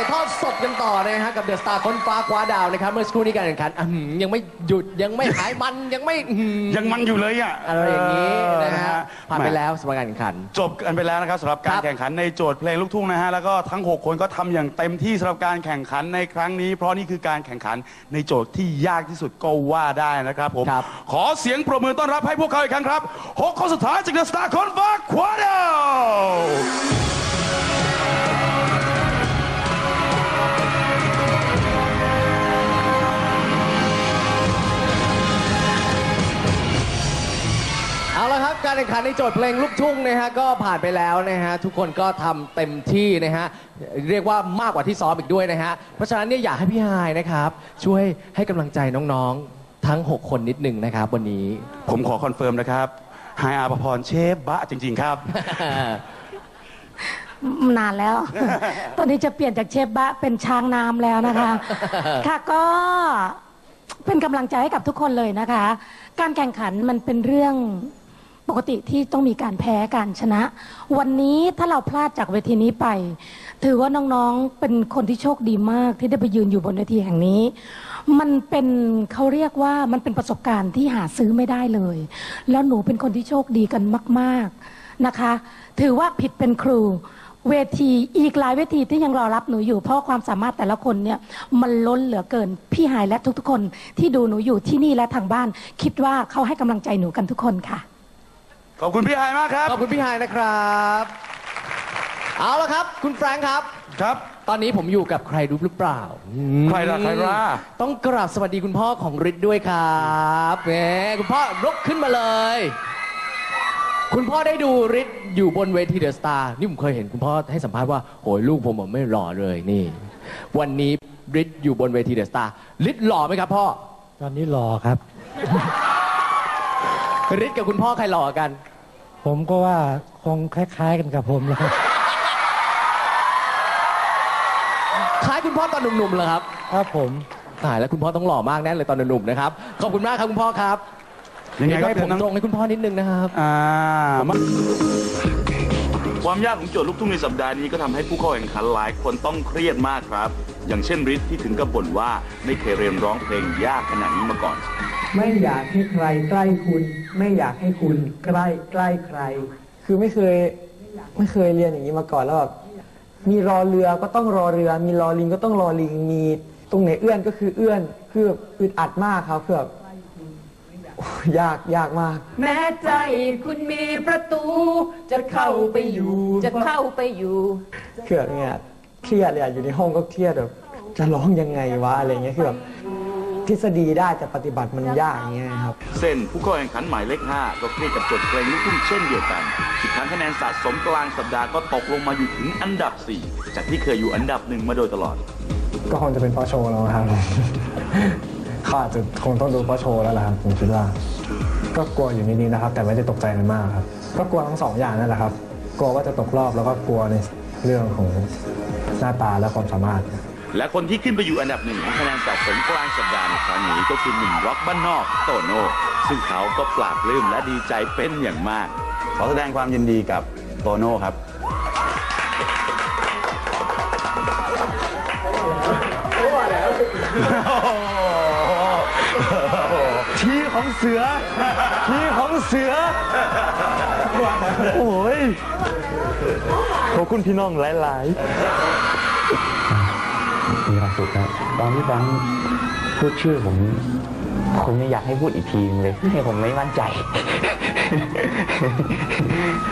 ายทอดสดกันต่อนะฮะกับเดอะสตาร์ค้นฟ้าคว้าดาวนะครับเมื่อสักครู่นี้การแข่งขันอื้อหือยังไม่หยุดยังไม่หายมันยังไม่อื้อหือ ยังมันอยู่เลยอะอะไรอย่างนี้นะฮะเออผ่านไปแล้วสำหรับการแข่งขัน จบกันไปแล้วนะครับสำหรับครับการแข่งขันในโจทย์เพลงลูกทุ่งนะฮะแล้วก็ทั้ง 6 คนก็ทำอย่างเต็มที่สำหรับการแข่งขันในครั้งนี้ เพราะนี่คือการแข่งขันในโจทย์ที่ยากที่สุดก็ว่าได้นะครับผมครับ ขอเสียงปรบมือต้อนรับให้พวกเขาอีกครั้งครับหกคนสุดท้ายจากเดอะสตาร์คอนฟ้าคว้าดาว ในโจทย์เพลงลูกทุ่งนะฮะก็ผ่านไปแล้วนะฮะทุกคนก็ทำเต็มที่นะฮะเรียกว่ามากกว่าที่ซ้อมอีกด้วยนะฮะเพราะฉะนั้นเนี่ยอยากให้พี่ฮายนะครับช่วยให้กำลังใจน้องๆทั้ง 6 คนนิดหนึ่งนะครับวันนี้ ผมขอคอนเฟิร์มนะครับไฮอาภพรเชฟบะจริง ๆ ครับ นานแล้ว ตอนนี้จะเปลี่ยนจากเชฟบะเป็นช้างน้ำแล้วนะคะ ค่ะก็เป็นกำลังใจให้กับทุกคนเลยนะคะ การแข่งขันมันเป็นเรื่อง ปกติที่ต้องมีการแพ้การชนะ วันนี้ถ้าเราพลาดจากเวทีนี้ไป ถือว่าน้องๆเป็นคนที่โชคดีมากที่ได้ไปยืนอยู่บนเวทีแห่งนี้ มันเป็นเขาเรียกว่ามันเป็นประสบการณ์ที่หาซื้อไม่ได้เลย แล้วหนูเป็นคนที่โชคดีกันมาก ๆนะคะ ถือว่าผิดเป็นครูเวทีอีกหลายเวทีที่ยังรอรับหนูอยู่ เพราะความสามารถแต่ละคนเนี่ยมันล้นเหลือเกิน พี่หายและทุกๆคนที่ดูหนูอยู่ที่นี่และทางบ้าน คิดว่าเขาให้กำลังใจหนูกันทุกคนค่ะ ขอบคุณพี่ไฮายมากครับ ขอบคุณพี่ฮายนะครับ เอาละครับ คุณแฟรงค์ครับ ครับ ตอนนี้ผมอยู่กับใครรู้หรือเปล่าใครล่ะใครล่ะ ต้องกราบสวัสดีคุณพ่อของฤทธิ์ด้วยครับแหมคุณพ่อลุกขึ้นมาเลย คุณพ่อได้ดูฤทธิ์อยู่บนเวทีเดอะสตาร์นี่ผมเคยเห็นคุณพ่อให้สัมภาษณ์ว่าโหยลูกผมอะไม่หล่อเลยนี่ วันนี้ฤทธิ์อยู่บนเวทีเดอะสตาร์ฤทธิ์หล่อไหมครับพ่อตอนนี้รอครับฤทธิ์กับคุณพ่อใครหล่อกัน ผมก็ว่าคงคล้ายๆกันกับผมแล้วครับคล้ายคุณพ่อตอนหนุ่มๆเหรอครับครับผมตายแล้วคุณพ่อต้องหล่อมากแน่เลยตอนหนุ่มๆนะครับขอบคุณมากครับคุณพ่อครับยังไงก็ให้เป็ผนมน้องตรงให้คุณพ่อนิดนึงนะครับอ่ามาความยากของโจทย์ลูกทุ่งในสัปดาห์นี้ก็ทำให้ผู้เข้าแข่งขันหลายคนต้องเครียดมากครับ อย่างเช่นฤทธิ์ที่ถึงกับบ่นว่าไม่เคยเรียนร้องเพลงยากขนาดนี้มาก่อน ไม่อยากให้ใครใกล้คุณ ไม่อยากให้คุณใกล้ใกล้ใคร คือไม่เคยไม่เคยเรียนอย่างนี้มาก่อนแล้วแบบมีรอเรือก็ต้องรอเรือ มีรอลิงก็ต้องรอลิง มีตรงไหนเอื้อนก็คือเอื้อนคือแบบอึดอัดมากครับคือแบบโอ้ยยากยากมาก แม้ใจคุณมีประตู จะเข้าไปอยู่ จะเข้าไปอยู่คือแบบเนี่ยเครียดเลยอะอยู่ในห้องก็เครียดแบบจะร้องยังไงวะอะไรเงี้ยคือแบบ ทฤษฎีได้แต่ปฏิบัติมันยากอย่างเงี้ยครับ เส้นผู้เข้าแข่งขันหมายเลข 5 ก็เครียดกับโจทย์เพลงลูกทุ่งเช่นเดียวกันสุดท้ายคะแนนสะสมกลางสัปดาห์ก็ตกลงมาอยู่ถึงอันดับ 4 จากที่เคยอยู่อันดับหนึ่งมาโดยตลอด ก็คงจะเป็นเพราะโชว์แล้วครับเขาอาจจะคงต้องดูเพราะโชว์แล้วล่ะครับผมคิดว่า ก็กลัวอยู่นิดๆนะครับ แต่ไม่ได้ตกใจมันมากครับ ก็กลัวทั้งสองอย่างนั่นแหละครับ กลัวว่าจะตกรอบแล้วก็กลัวในเรื่องของหน้าตาและความสามารถ และคนที่ขึ้นไปอยู่อันดับหนึ่งของคะแนนสะสมกลางสัปดาห์ในครั้งนี้ก็คือหนุ่มร็อกบ้านนอกโตโน่ซึ่งเขาก็ปลาบปลื้มและดีใจเป็นอย่างมาก ขอแสดงความยินดีกับโตโน่ครับทีของเสือทีของเสือ โอ้ยขอบคุณพี่น้องหลาย มีความสุขครับตอนที่แบงค์พูดชื่อผมผมยังอยากให้พูดอีกทีนึงเลยให้ผมไม่มั่นใจ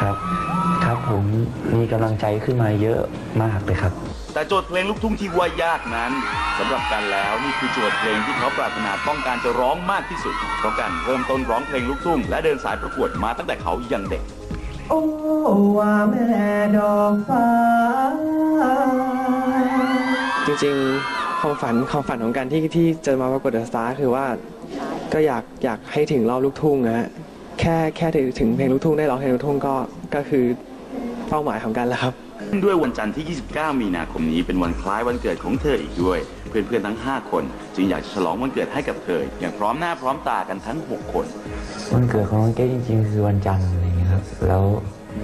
ครับ ครับผมมีกำลังใจขึ้นมาเยอะมากเลยครับ แต่โจทย์เพลงลูกทุ่งที่ว่ายากนั้นสำหรับกันแล้วนี่คือโจทย์เพลงที่เขาปรารถนาต้องการจะร้องมากที่สุด เพราะการเริ่มต้นร้องเพลงลูกทุ่งและเดินสายประกวดมาตั้งแต่เขายังเด็ก โอ้ว่าแม่ดอกฟ้า จริงๆความฝันความฝันของการที่ที่จะมาประกวดเดอะสตาร์คือว่าก็อยากอยากให้ถึงรอบลูกทุ่งนะฮะแค่แค่ถึงถึงเพลงลูกทุ่งได้ร้องเพลงลูกทุ่งก็ก็คือเป้าหมายของกันแล้วครับ ด้วยวันจันทร์ที่ 29 มีนาคมนี้เป็นวันคล้ายวันเกิดของเธออีกด้วย เพื่อนๆทั้ง 5 คน จึงอยากจะฉลองวันเกิดให้กับเธอ อย่างพร้อมหน้าพร้อมตากันทั้ง 6 คน วันเกิดของน้องเก้จริงๆ คือวันจันทร์อะไรเงี้ยครับแล้ว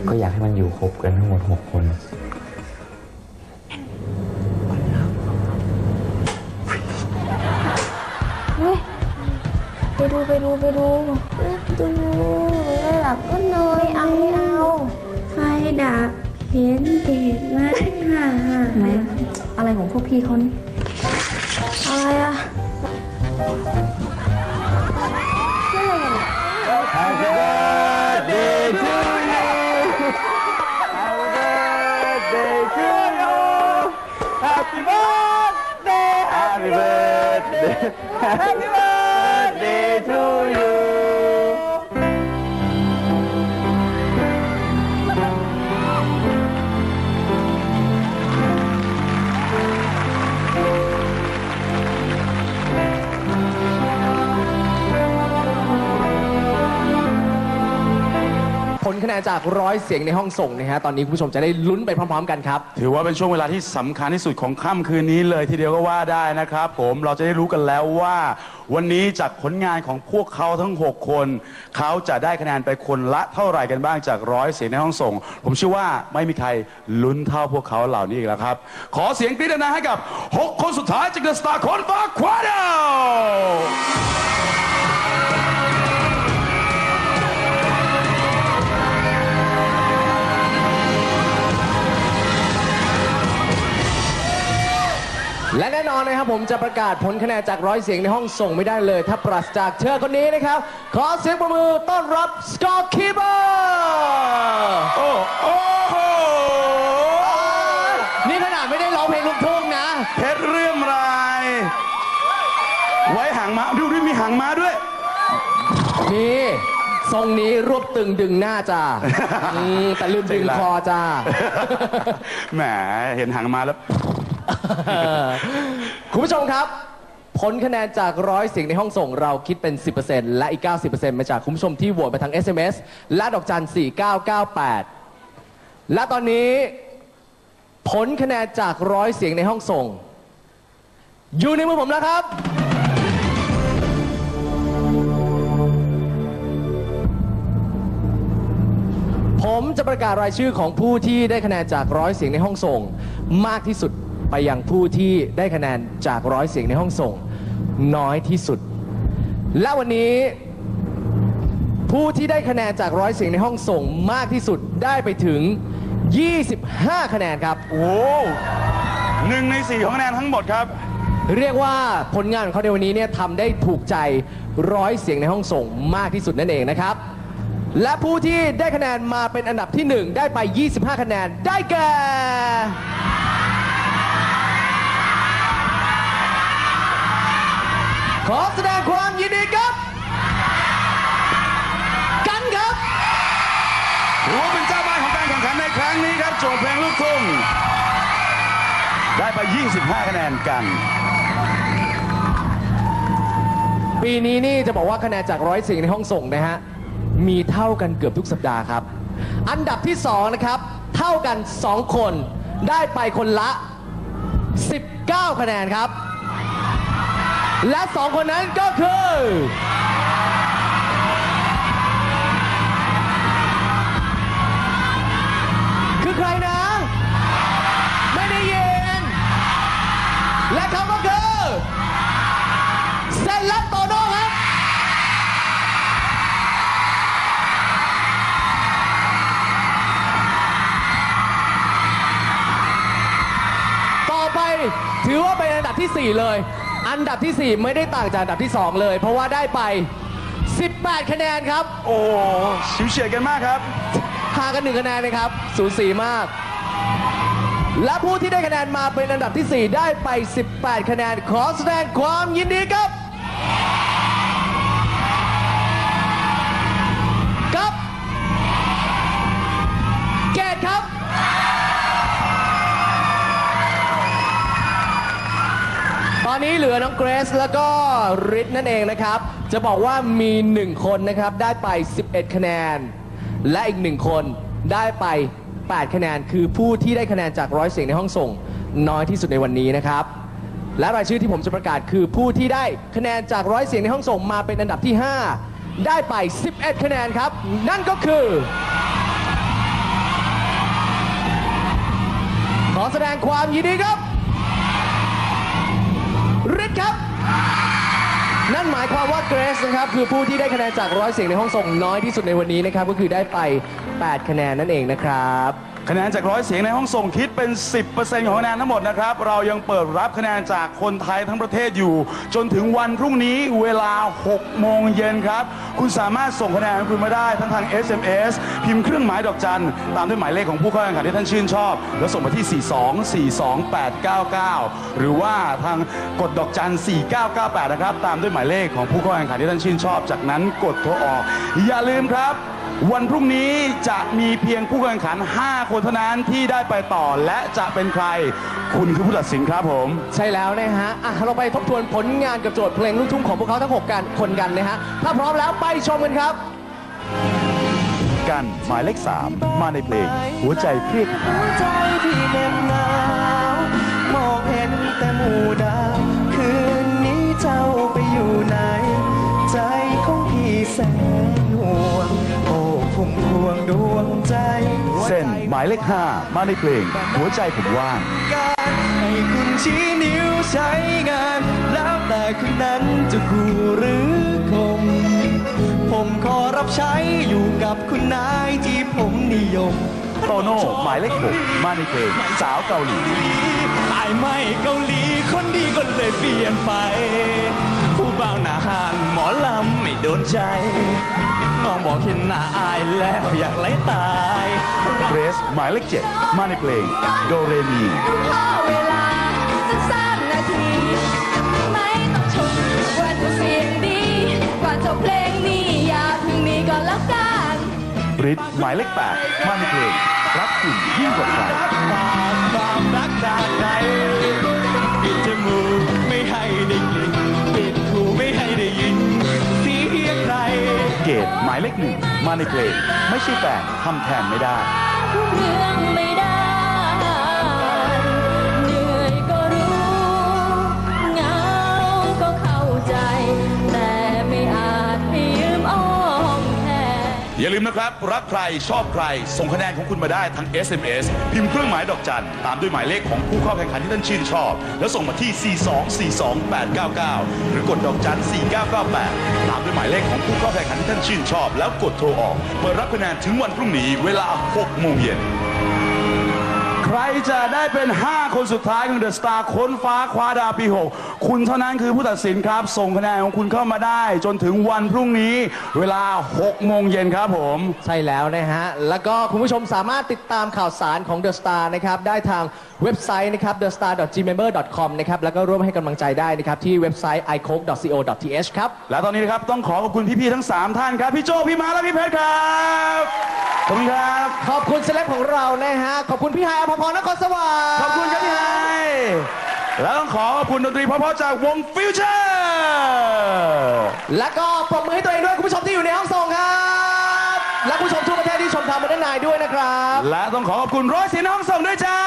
ก็อยากให้มันอยู่ครบกันทั้งหมดหกคน ไปดูไปดู ดูไม่หลับก็นอนไม่เอาไม่เอาไฟดับเห็นเด็กมากค่ะอะไรของพวกพี่เขานี่อะไรอะ Happy birthday to you Happy birthday to you จากร้อยเสียงในห้องส่งนะฮะตอนนี้คุณผู้ชมจะได้ลุ้นไปพร้อมๆกันครับ ถือว่าเป็นช่วงเวลาที่สำคัญที่สุดของค่ำคืนนี้เลยทีเดียวก็ว่าได้นะครับ ผมเราจะได้รู้กันแล้วว่า วันนี้จากผลงานของพวกเขาทั้ง 6 คน เขาจะได้คะแนนไปคนละเท่าไหร่กันบ้างจากร้อยเสียงในห้องส่ง ผมเชื่อว่าไม่มีใครลุ้นเท่าพวกเขาเหล่านี้อีกแล้วครับ ขอเสียงกรี๊ดดังๆให้กับ 6 คนสุดท้ายจากเดอะสตาร์คนฟ้าควาเดา และแน่นอนนะครับผมจะประกาศผลคะแนนจากร้อยเสียงในห้องส่งไม่ได้เลย ถ้าปราศจากเธอคนนี้นะครับ ขอเสียงประมือต้อนรับสกอร์คีเบอร์โอ้โอ้โหนี่ขนาดไม่ได้ร้องเพลงลูกทุ่งนะเพชรเรื่อมราย ไว้หางม้าดูด้วยมีหางม้าด้วย นี่ทรงนี้รวบตึงดึงหน้าจ้าอืมแต่ลืมดึงคอจ้า แหมเห็นหางม้าแล้ว คุณผู้ชมครับ ผลคะแนนจากร้อยเสียงในห้องส่งเราคิดเป็น 10%และอีก 90%มาจากคุณผู้ชมที่โหวตมาทาง SMS และดอกจัน 4998 และตอนนี้ ผลคะแนนจากร้อยเสียงในห้องส่ง อยู่ในมือผมแล้วครับ ผมจะประกาศรายชื่อของผู้ที่ได้คะแนนจากร้อยเสียงในห้องส่ง มากที่สุด ไปยังผู้ที่ได้คะแนนจากร้อยเสียงในห้องส่งน้อยที่สุด และวันนี้ ผู้ที่ได้คะแนนจากร้อยเสียงในห้องส่งมากที่สุดได้ไปถึง 25 คะแนนครับ โอ้หนึ่งในสี่ของคะแนนทั้งหมดครับ เรียกว่าผลงานของเขาในวันนี้เนี่ยทำได้ถูกใจร้อยเสียงในห้องส่งมากที่สุดนั่นเองนะครับ และผู้ที่ได้คะแนนมาเป็นอันดับที่ 1 ได้ไป 25 คะแนนได้แก่ ขอแสดงความยินดีครับ กันครับถือว่าเป็นเจ้าบ้านของการแข่งขันในครั้งนี้ครับโจทย์เพลงลูกทุ่งได้ไป 25 คะแนนกัน ปีนี้นี่จะบอกว่าคะแนนจากร้อยเสียงในห้องส่งนะฮะ มีเท่ากันเกือบทุกสัปดาห์ครับ อันดับที่ 2 นะครับ เท่ากัน 2 คนได้ไปคนละ 19 คะแนนครับ และ2คนนั้นก็คือ คือใครนะ ไม่ได้ยิน และเขาก็คือเซนและโตโน่ครับ ต่อไปถือว่าเป็นอันดับที่ 4 เลย อันดับที่ 4 ไม่ได้ต่างจากอันดับที่ 2 เลย เพราะว่าได้ไป 18 คะแนนครับ โอ้ชิวเฉียดกันมากครับ ห่างกันหนึ่งคะแนนนะครับ สูสีมาก และผู้ที่ได้คะแนนมาเป็นอันดับที่ 4 ได้ไป 18 คะแนน ขอแสดงความยินดีครับกับ อนนี้เหลือน้องเกรซแล้วก็ริทนั่นเองนะครับ จะบอกว่ามีหนึ่งคนนะครับได้ไป 11 คะแนน และอีกหนึ่งคนได้ไป 8 คะแนน คือผู้ที่ได้คะแนนจากร้อยเสียงในห้องส่ง น้อยที่สุดในวันนี้นะครับ และรายชื่อที่ผมจะประกาศคือผู้ที่ได้คะแนนจากร้อยเสียงในห้องส่งมาเป็นอันดับที่ 5 ได้ไป 11 คะแนนครับ นั่นก็คือ ขอแสดงความยินดีครับายความว่าเกรซนะครับคือผู้ที่ได้คะแนนจากร้อยเสียงในห้องส่งน้อยที่สุดในวันนี้นะครับก็คือได้ไป 8 คะแนนนั่นเองนะครับ คะแนนจากร้อยเสียงในห้องส่งคิดเป็น 10%ของคะแนนทั้งหมดนะครับ เรายังเปิดรับคะแนนจากคนไทยทั้งประเทศอยู่ จนถึงวันพรุ่งนี้เวลา 6 โมงเย็นครับ คุณสามารถส่งคะแนนของคุณมาได้ทั้งทาง SMS พิมพ์เครื่องหมายดอกจัน ตามด้วยหมายเลขของผู้เข้าแข่งขันที่ท่านชื่นชอบ แล้วส่งมาที่ 4242899 หรือว่าทางกดดอกจัน 4998 นะครับ ตามด้วยหมายเลขของผู้เข้าแข่งขันที่ท่านชื่นชอบ จากนั้นกดโทรออก อย่าลืมครับ วันพรุ่งนี้จะมีเพียงผู้แข่งขัน 5 คนเท่านั้นที่ได้ไปต่อและจะเป็นใคร คุณคือผู้ตัดสินครับผม ใช่แล้วนะฮะอะเราไปทบทวนผลงานกับโจทย์เพลงลูกทุ่งของพวกเขาทั้ง 6 กันคนกันนะฮะ ถ้าพร้อมแล้วไปชมกันครับ กันหมายเลข 3 มาในเพลง หัวใจเครียดหัวใจที่เห มายเลข 5 มาในเพลง หัวใจผมว่างการให้คุณชี้นิ้วใช้งาน แล้วแต่คุณนั้นจะคู่หรือคม ผมขอรับใช้อยู่กับคุณนายที่ผมนิยมโตโน่หมายเลข6มาในเพลงสาวเกาหลีอายไม่เกาหลีคนดีก็เลยเปลี่ยนไป ผู้บ่าวหน้าหานหมอลำไม่โดนใจ น้องบอกเห็นหน้าอายแล้วอยากไล่ตายเกรซหมายเลข7มาในเพลงโดเรมีขอเวลาสักสามนาทีไม่ต้องชมว่าจะเสียงดีก่อนจบเพลงนี้อย่าเพิ่งหนี้ก่อนแล้วกันริทหมายเลข8มาในเพลงรักคุณยิ่งกว่าใคร หนึ่งมาในเพลงไม่ใช่แฟนทำแทนไม่ได้ อย่าลืมนะครับ รักใครชอบใคร ส่งคะแนนของคุณมาได้ทั้ง SMS พิมพ์เครื่องหมายดอกจัน ตามด้วยหมายเลขของผู้เข้าแข่งขันที่ท่านชื่นชอบ แล้วส่งมาที่ 4242899 หรือกดดอกจัน 4998 ตามด้วยหมายเลขของผู้เข้าแข่งขันที่ท่านชื่นชอบ แล้วกดโทรออก เปิดรับคะแนนถึงวันพรุ่งนี้เวลา 6 โมงเย็น รจะได้เป็น 5 คนสุดท้ายของเดอะสตาร์ค้นฟ้าคว้าดาวปี 6 คุณเท่านั้นคือผู้ตัดสินครับ ส่งคะแนนของคุณเข้ามาได้ จนถึงวันพรุ่งนี้เวลา 6 โมงเย็นครับผม ใช่แล้วนะฮะ แล้วก็คุณผู้ชมสามารถติดตามข่าวสารของ The Star นะครับ ได้ทางเว็บไซต์นะครับ thestar.gmember.com นะครับ แล้วก็ร่วมให้กำลังใจได้นะครับ ที่เว็บไซต์ icoke.co.th ครับ และตอนนี้นะครับ ต้องขอขอบคุณพี่ ๆ ทั้ง 3 ท่านครับ พี่โจพี่มาและพี่เพชรครับ ขอบคุณครับ ขอบคุณเซเลบของเรานะฮะ ขอบคุณพี่ไฮายอภพรนครสวรรค์ขอบคุณครับพี่ไฮแล้วต้องขอขอบคุณดนตรีเพราะๆจากวงฟิวเจอร์แล้วก็ปรบมือให้ตัวเองด้วยคุณผู้ชมที่อยู่ในห้องส่งครับ และผู้ชมทั่วประเทศที่ชมทางมาด้านในด้วยนะครับ และต้องขอขอบคุณร้อยเสียงในห้องส่งด้วยจ้า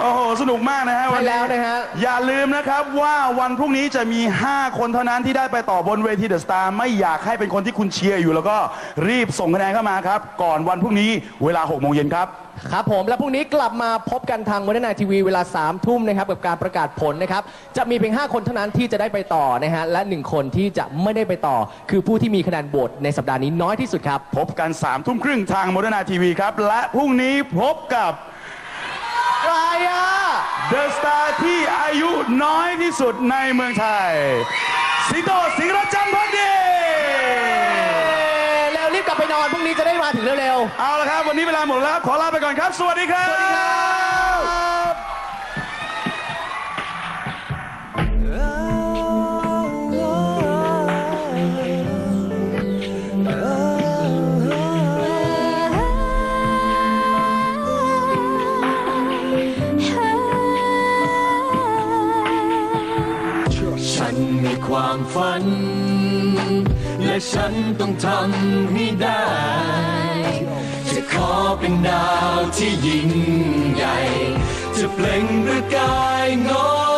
โอ้โห สนุกมากนะฮะวันใช่นี้แล้วนะฮะ อย่าลืมนะครับว่าวันพรุ่งนี้จะมี 5 คนเท่านั้นที่ได้ไปต่อบนเวทีเดอะสตาร์ไม่อยากให้เป็นคนที่คุณเชียร์อยู่ แล้วก็รีบส่งคะแนนเข้ามาครับ ก่อนวันพรุ่งนี้เวลา6โมงเย็นครับ ครับผมและพรุ่งนี้กลับมาพบกันทางวันนายทีวีเวลา3ามทุ่มนะครับกับการประกาศผลนะครับจะมีเพียง 5 คนเท่านั้นที่จะได้ไปต่อนะฮะและ 1 คนที่จะไม่ได้ไปต่อ คือผู้ที่มีคะแนนโหวตในสัปดาห์นี้น้อยที่สุดครับ พบกัน3ามทุ่มครึ่งทางโมเดิร์นาทีวีครับ และพรุ่งนี้พบกับใครอะเดอะสตาร์ที่อายุน้อยที่สุดในเมืองไทย สิงโตสิงห์รัตน์จันทร์พักดี เร็วรีบกลับไป นอนพรุ่งนี้จะได้มาถึงเร็วเอาละครับ วันนี้เวลาหมดแล้ว ขอลาไปก่อนครับ สวัสดีครับๆสวัสดีครับฉันมีความฝัน และฉันต้องทำให้ได้ ที่ยิ่งใหญ่ จะเปล่งประกายงอ